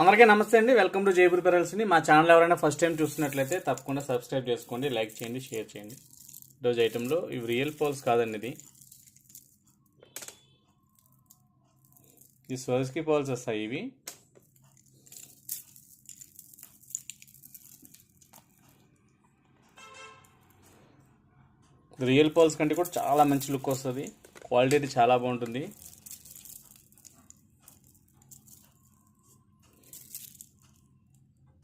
అందరికీ నమస్తే అండి. వెల్కమ్ టు జైపూర్ పెరల్స్ని మా ఛానల్ ఎవరైనా ఫస్ట్ టైం చూస్తున్నట్లయితే తప్పకుండా సబ్స్క్రైబ్ చేసుకోండి లైక్ చేయండి షేర్ చేయండి. డోజ్ ఐటెంలో ఇవి రియల్ పోల్స్ కాదండి ఇది. ఈ స్వర్స్కి పోల్స్ వస్తాయి ఇవి. రియల్ పోల్స్ కంటే కూడా చాలా మంచి లుక్ వస్తుంది. క్వాలిటీ చాలా బాగుంటుంది.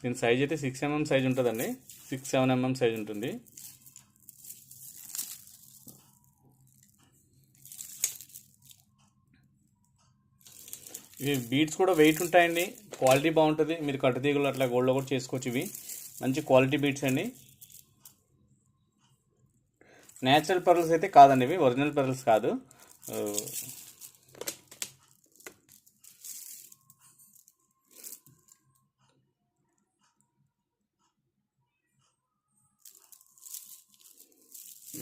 దీని సైజ్ అయితే సిక్స్ ఎంఎం సైజ్ ఉంటుందండి. సిక్స్ సెవెన్ ఎంఎం సైజ్ ఉంటుంది. ఇవి బీడ్స్ కూడా వెయిట్ ఉంటాయండి. క్వాలిటీ బాగుంటుంది. మీరు కట్టుతీగలు అట్లా గోల్డ్లో కూడా చేసుకోవచ్చు ఇవి. మంచి క్వాలిటీ బీడ్స్ అండి. న్యాచురల్ పర్ల్స్ అయితే కాదండి ఇవి. ఒరిజినల్ పర్ల్స్ కాదు.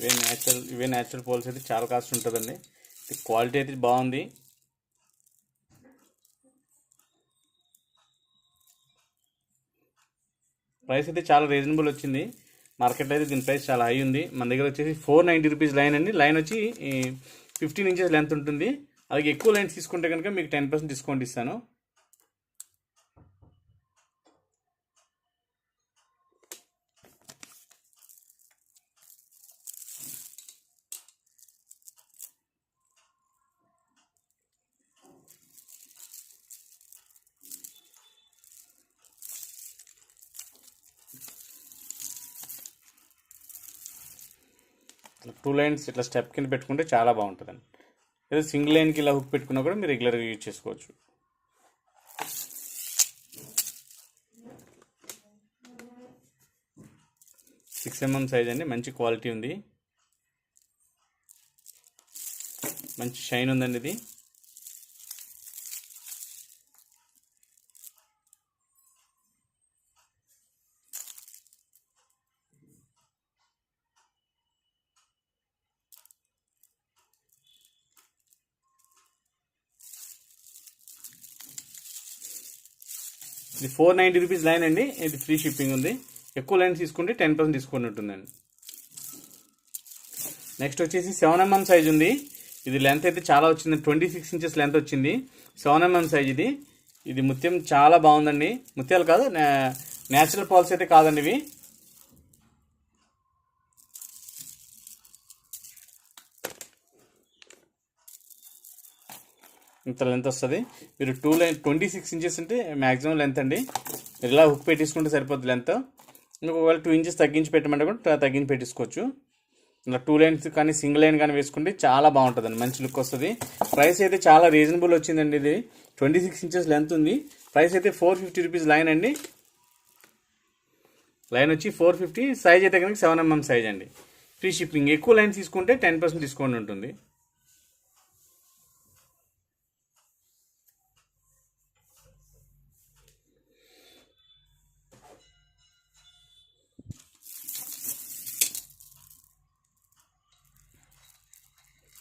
ఇవే న్యాచురల్ ఇవే న్యాచురల్ పోల్స్ అయితే చాలా కాస్ట్ ఉంటుందండి. క్వాలిటీ అయితే బాగుంది. ప్రైస్ అయితే చాలా రీజనబుల్ వచ్చింది. మార్కెట్లో అయితే దీని ప్రైస్ చాలా హై ఉంది. మన దగ్గర వచ్చేసి ఫోర్ నైంటీ రూపీస్ లైన్ అండి. లైన్ వచ్చి ఫిఫ్టీన్ ఇంచెస్ లెంత్ ఉంటుంది. అలాగే ఎక్కువ లైన్స్ తీసుకుంటే కనుక మీకు టెన్ పర్సెంట్ డిస్కౌంట్ ఇస్తాను. టూ లైన్స్ ఇట్లా స్టెప్ కింద పెట్టుకుంటే చాలా బాగుంటుందండి. లేదా సింగిల్ లైన్కి ఇలా హుక్ పెట్టుకున్నా కూడా మీరు రెగ్యులర్గా యూజ్ చేసుకోవచ్చు. సిక్స్ ఎంఎం సైజ్ అండి మంచి క్వాలిటీ ఉంది. మంచి షైన్ ఉందండి ఇది. ఇది ఫోర్ నైంటీ రూపీస్ లైన్ అండి. ఇది ఫ్రీ షిప్పింగ్ ఉంది. ఎక్కువ లైన్ తీసుకుంటే టెన్ పర్సెంట్ డిస్కౌంట్ ఉంటుందండి. నెక్స్ట్ వచ్చేసి సెవెన్ ఎంఎం సైజ్ ఉంది. ఇది లెంత్ అయితే చాలా వచ్చింది. ట్వంటీ సిక్స్ ఇంచెస్ లెంత్ వచ్చింది. సెవెన్ ఎంఎం సైజ్ ఇది. ఇది ముత్యం చాలా బాగుందండి. ముత్యాలు కాదు నేచురల్ పాల్స్ అయితే కాదండి ఇవి. ఇంత లెంత్ వస్తుంది. మీరు two line twenty six inches అంటే మ్యాక్సిమం లెంత్ అండి. మీరు ఇలా హుక్ పెట్టేసుకుంటే సరిపోతుంది లెంత్ ఇంకొకవేళ ఒకవేళ టూ ఇంచెస్ తగ్గించి పెట్టమంటే కూడా తగ్గించి పెట్టేసుకోవచ్చు. ఇలా టూ లైన్స్ కానీ సింగిల్ లైన్ కానీ వేసుకుంటే చాలా బాగుంటుందండి. మంచి లుక్ వస్తుంది. ప్రైస్ అయితే చాలా రీజనబుల్ వచ్చిందండి ఇది. ట్వంటీ సిక్స్ ఇంచెస్ లెంత్ ఉంది. ప్రైస్ అయితే ఫోర్ ఫిఫ్టీ రూపీస్ లైన్ అండి. లైన్ వచ్చి ఫోర్ ఫిఫ్టీ సైజ్ అయితే కనుక సెవెన్ ఎంఎం సైజ్ అండి. ఫ్రీ షిప్పింగ్ ఎక్కువ లైన్ తీసుకుంటే టెన్ పర్సెంట్ డిస్కౌంట్ ఉంటుంది.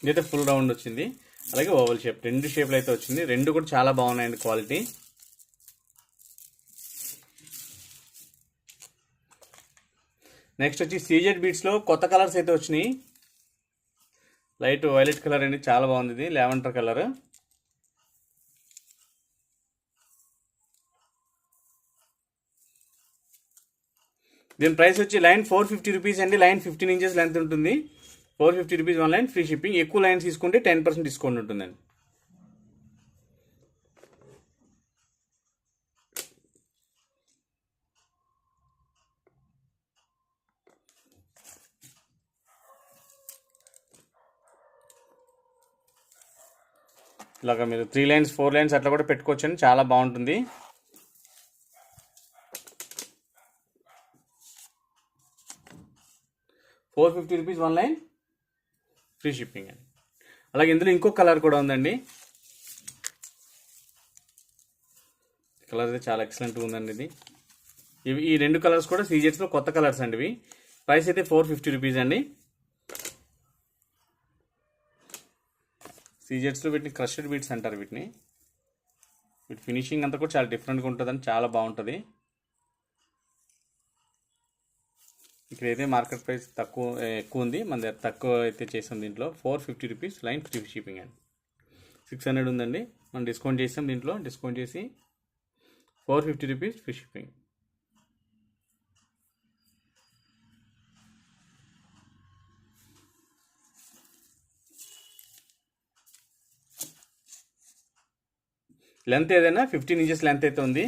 ఇదైతే ఫుల్ రౌండ్ వచ్చింది. అలాగే ఓవల్ షేప్ రెండు షేప్లు అయితే వచ్చింది. రెండు కూడా చాలా బాగున్నాయండి క్వాలిటీ నెక్స్ట్ వచ్చి సీజెడ్ బీట్స్లో కొత్త కలర్స్ అయితే వచ్చినాయి. లైట్ వైలెట్ కలర్ అండి. చాలా బాగుంది ఇది. లెవెండర్ కలర్ దీని ప్రైస్ వచ్చి లైన్ ఫోర్ ఫిఫ్టీ రూపీస్ అండి. లైన్ ఫిఫ్టీన్ ఇంచెస్ లెంత్ ఉంటుంది. Four fifty rupees one line free shipping. ఎక్కువ లైన్స్ తీసుకుంటే టెన్ పర్సెంట్ డిస్కౌంట్ ఉంటుందండి. ఇలాగ మీరు త్రీ లైన్స్ ఫోర్ లైన్స్ అట్లా కూడా పెట్టుకోవచ్చండి. చాలా బాగుంటుంది. Four fifty rupees one line free shipping అండి అలాగే ఇందులో ఇంకో కలర్ కూడా ఉందండి. కలర్ అయితే చాలా ఎక్సలెంట్గా ఉందండి ఇది. ఇవి ఈ రెండు కలర్స్ కూడా సీజెట్స్లో కొత్త కలర్స్ అండి ఇవి. ప్రైస్ అయితే ఫోర్ ఫిఫ్టీ రూపీస్ అండి. సీజెట్స్లో వీటిని క్రషెడ్ బీట్స్ అంటారు వీటిని. వీటి ఫినిషింగ్ అంతా కూడా చాలా డిఫరెంట్గా ఉంటుందని చాలా బాగుంటుంది. ఇక్కడ అయితే మార్కెట్ ప్రైస్ తక్కువ ఎక్కువ ఉంది మన దగ్గర తక్కువ అయితే చేసాం దీంట్లో. Four fifty rupees line free shipping అండి. సిక్స్ హండ్రెడ్ ఉందండి. మనం డిస్కౌంట్ చేసాం దీంట్లో. డిస్కౌంట్ చేసి four fifty rupees free shipping. Length ఏదైనా ఫిఫ్టీన్ ఇంచెస్ లెంత్ అయితే ఉంది.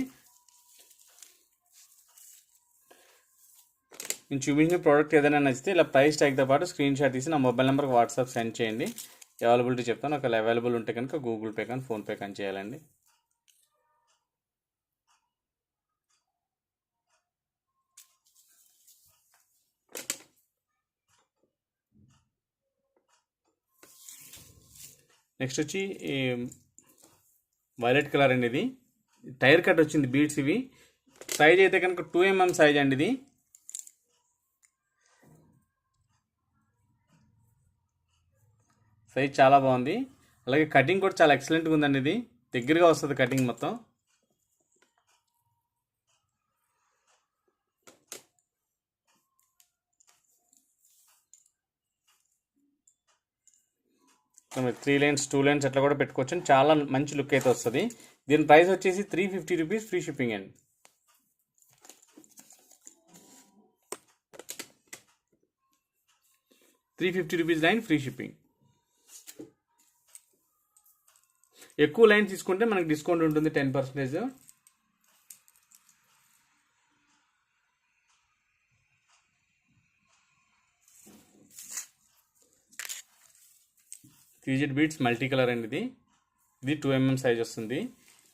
నేను చూపించిన ప్రోడక్ట్ ఏదైనా నచ్చితే ఇలా ప్రైస్ ట్యాగ్తో పాటు స్క్రీన్ షాట్ తీసి నా మొబైల్ నెంబర్కి వాట్సాప్ సెండ్ చేయండి. అవైలబిలిటీ చెప్తాను. ఒకవేళ అవైలబుల్ ఉంటే కనుక గూగుల్ పే కానీ ఫోన్పే కానీ చేయాలండి. నెక్స్ట్ వచ్చి వైలెట్ కలర్ అండి ఇది. టైర్ కట్ వచ్చింది బీడ్స్ ఇవి. సైజ్ అయితే కనుక టూ ఎంఎం సైజ్ అండి ఇది. సైజ్ చాలా బాగుంది. అలాగే కటింగ్ కూడా చాలా ఎక్సలెంట్గా ఉందండి ఇది. దగ్గరగా వస్తుంది కటింగ్ మొత్తం. త్రీ లైన్స్ టూ లైన్స్ అట్లా కూడా పెట్టుకోవచ్చు. చాలా మంచి లుక్ అయితే వస్తుంది. దీని ప్రైస్ వచ్చేసి three fifty rupees free shipping అండి. Three fifty rupees line free shipping ఎక్కువ లైన్ తీసుకుంటే మనకి డిస్కౌంట్ ఉంటుంది టెన్ పర్సెంటేజ్. త్రీజెడ్ బీట్స్ మల్టీ కలర్ అండి ఇది. ఇది టూ ఎంఎం సైజ్ వస్తుంది.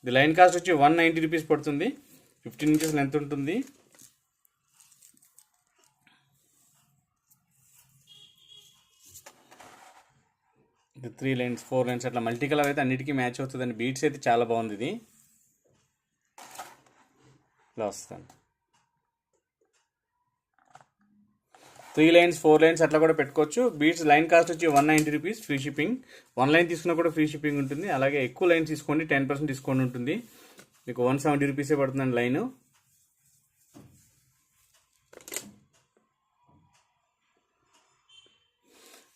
ఇది లైన్ కాస్ట్ వచ్చి వన్ నైంటీ రూపీస్ పడుతుంది. ఫిఫ్టీన్ ఇంచెస్ లెంత్ ఉంటుంది. ఇది త్రీ లైన్స్ ఫోర్ లైన్స్ అట్లా మల్టీ కలర్ అయితే అన్నిటికీ మ్యాచ్ అవుతుందండి. బీట్స్ అయితే చాలా బాగుంది ఇది. ఇలా వస్తుంది. త్రీ లైన్స్ ఫోర్ లైన్స్ అట్లా కూడా పెట్టుకోవచ్చు. బీట్స్ లైన్ కాస్ట్ వచ్చి one ninety rupees free shipping one line తీసుకున్నా కూడా ఫ్రీ షిప్పింగ్ ఉంటుంది. అలాగే ఎక్కువ లైన్స్ తీసుకోండి టెన్ పర్సెంట్ డిస్కౌంట్ ఉంటుంది. మీకు వన్ సెవెంటీ రూపీసే పడుతుందండి లైన్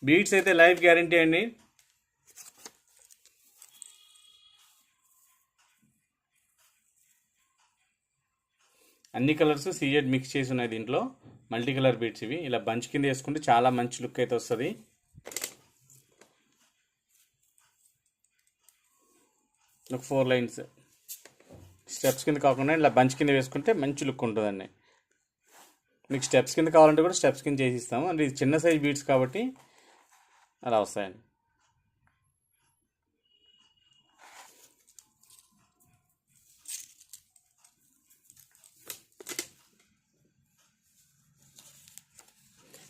బీట్స్ అయితే లైఫ్ గ్యారంటీ అండి. అన్ని కలర్స్ సీజెడ్ మిక్స్ చేసి ఉన్నాయి దీంట్లో. మల్టీ కలర్ బీట్స్ ఇవి. ఇలా బంచ్ కింద వేసుకుంటే చాలా మంచి లుక్ అయితే వస్తుంది. ఒక ఫోర్ లైన్స్ స్టెప్స్ కింద కాకుండా ఇలా బంచ్ కింద వేసుకుంటే మంచి లుక్ ఉంటుందండి. మీకు స్టెప్స్ కింద కావాలంటే కూడా స్టెప్స్ కింద చేసి ఇస్తాము. అంటే ఇది చిన్న సైజ్ బీట్స్ కాబట్టి అలా వస్తాయండి.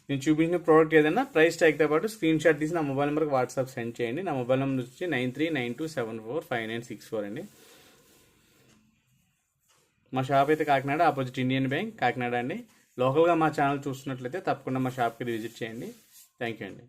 నేను చూపించిన ప్రోడక్ట్ ఏదైనా ప్రైస్ ట్యాగ్తో పాటు స్క్రీన్ షాట్ తీసి నా మొబైల్ నెంబర్కి వాట్సాప్ సెండ్ చేయండి. నా మొబైల్ నెంబర్ వచ్చి nine three nine two seven four five nine six four అండి. మా షాప్ అయితే Kakinada opposite Indian bank Kakinada అండి. లోకల్గా మా ఛానల్ చూస్తున్నట్లయితే తప్పకుండా మా షాప్కి విజిట్ చేయండి. థ్యాంక్ యూ అండి.